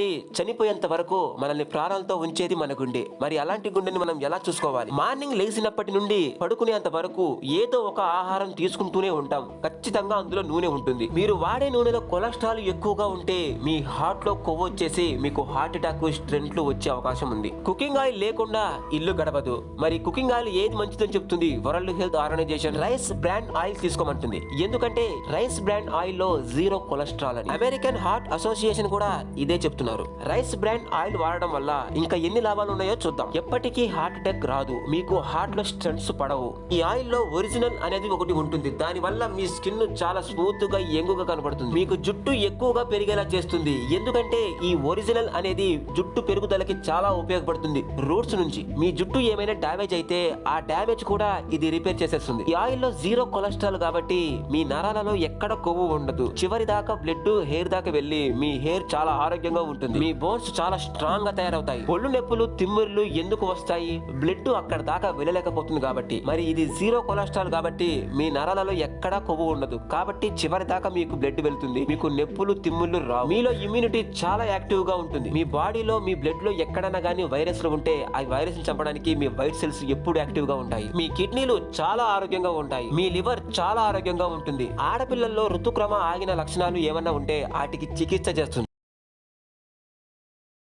నుండి చనిపోయేంత వరకు మనల్ని ప్రాణాలతో ఉంచేది మన గుండె. మరి అలాంటి గుండెని మనం ఎలా చూసుకోవాలి? మార్నింగ్ లేచినప్పటి నుండి పడుకునేంత వరకు ఏదో ఒక ఆహారం తీసుకుంటూనే ఉంటాం. ఖచ్చితంగా అందులో నూనె ఉంటుంది. మీరు వాడే నూనెలో కొలెస్ట్రాల్ ఎక్కువగా ఉంటే మీ హార్ట్లో కొవ్వు వచ్చేసి మీకు హార్ట్ అటాక్ స్ట్రెంట్లు వచ్చే అవకాశం ఉంది. కుకింగ్ ఆయిల్ లేకుండా ఇల్లు గడవదు మరి కుకింగ్ ఆయిల్ ఏది మంచిదని చెప్తుంది? World Health Organization rice brand oil తీసుకోమంటుంది. ఎందుకంటే రైస్ బ్రాండ్ ఆయిల్లో జీరో కొలెస్ట్రాల్ అని. అమెరికన్ హార్ట్ అసోసియేషన్ కూడా ఇదే చెప్తున్నారు. రైస్ బ్రాండ్ ఆయిల్ వాడడం వల్ల ఇంకా ఎన్ని లాభాలు ఉన్నాయో చూద్దాం. ఎప్పటికీ హార్ట్ అటాక్ రాదు. మీకు హార్ట్లో స్ట్రెంట్స్ పడవు. ఈ ఆయిల్లో ఒరిజినల్ అనేది ఒకటి ఉంటుంది. దాని వల్ల మీ స్కిన్ చాలా స్మూత్గా ఎంగుగా కనబడుతుంది మీకు జుట్టు ఎక్కువగా పెరిగేలా చేస్తుంది. ఎందుకంటే ఈ ఒరిజినల్ అనేది జుట్టు పెరుగుదలకి చాలా ఉపయోగపడుతుంది. రూట్స్ నుంచి మీ జుట్టు ఏమైనా డ్యామేజ్ అయితే ఆ డ్యామేజ్ కూడా ఇది రిపేర్ చేసేస్తుంది. ఈ ఆయిల్లో జీరో కొలెస్ట్రాల్ కాబట్టి మీ నరాలలో ఎక్కడ కొవ్వు ఉండదు. చివరి దాకా బ్లడ్ హెయిర్ దాకా వెళ్ళి మీ హెయిర్ చాలా ఆరోగ్యంగా ఉంటుంది. మీ బోన్స్ చాలా స్ట్రాంగ్గా తయారవుతాయి. ఒళ్ళు నొప్పులు తిమ్మిర్లు ఎందుకు వస్తాయి? బ్లడ్ అక్కడ దాకా వెళ్ళలేకపోతుంది కాబట్టి. మరి ఇది జీరో కొలెస్ట్రాల్ కాబట్టి మీ నరాలలో ఎక్కడా కొవ్వు ఉండదు. కాబట్టి చివరి దాకా మీకు బ్లడ్ వెళ్తుంది. మీకు నొప్పులు తిమ్ముళ్ళు రావు. మీలో ఇమ్యూనిటీ చాలా యాక్టివ్గా ఉంటుంది. మీ బాడీలో మీ బ్లడ్లో ఎక్కడైనా గానీ వైరస్లు ఉంటే ఆ వైరస్ని చంపడానికి మీ వైట్ సెల్స్ ఎప్పుడు యాక్టివ్గా ఉంటాయి. మీ కిడ్నీలు చాలా ఆరోగ్యంగా ఉంటాయి. మీ లివర్ చాలా ఆరోగ్యంగా ఉంటుంది. ఆడపిల్లల్లో ఋతుక్రమ ఆగిన లక్షణాలు ఏమన్నా ఉంటే వాటికి చికిత్స చేస్తుంది.